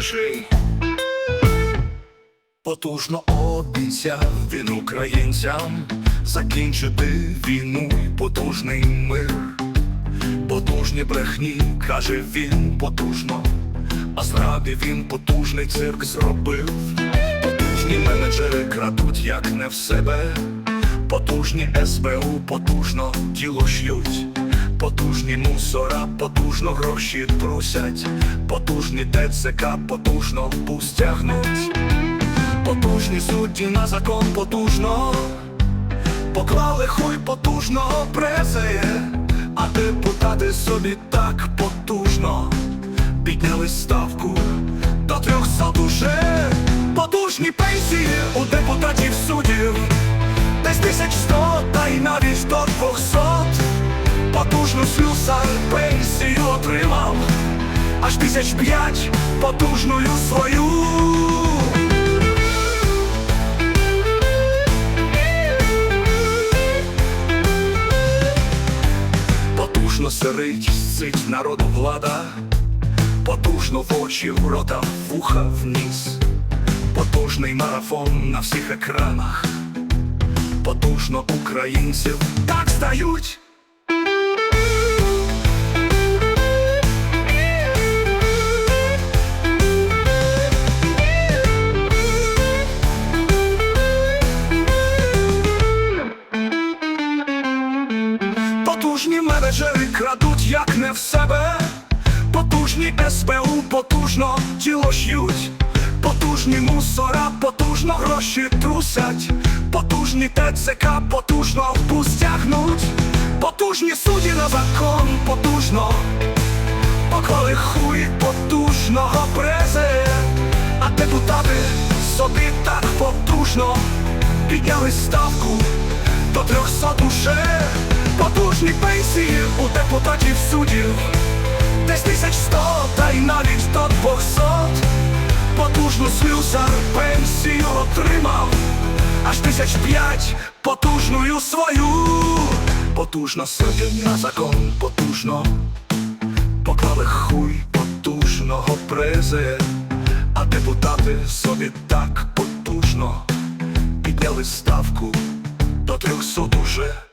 свіжий. Потужно обіцяв він українцям закінчити війну і потужний мир. Потужні брехні, каже він потужно, а зраді він потужний цирк зробив. Потужні менеджери крадуть, як не в себе. Потужні СБУ потужно діло ш'ють. Потужні мусора, потужно гроші трусять. Потужні ТЦК потужно пустягнуть. Потужні судді на закон потужно. Поклали хуй потужного презеє, а депутати собі так потужно підняли ставку до трьохсот уже потужні пенсії у навіть до двохсот. Потужну слюсар пенсію отримав, аж тисяч п'ять потужною свою. Потужно сирить, сить народу влада, потужно в очі, в рота, вуха, в ніс, потужний марафон на всіх екранах, потужно українців так стають. Потужні менеджери крадуть, як не в себе. Потужні СБУ потужно тіло ш'ють. Потужні мусора, потужно гроші трусять. Потужні ТЦК потужно в пуст тягнуть. Потужні судді на закон потужно. Поклали хуй потужного презе. А депутати собі так потужно підняли ставку до трьохсот уже потужні пенсії у депутатів суддів, десь тисяч сто, та й навіть до двохсот. Потужну слюсар пенсію отримав, аж тисяч п'ять потужною свою. Потужно суддів на закон потужно, поклали хуй потужного презе, а депутати собі так потужно підняли ставку до трьохсот уже.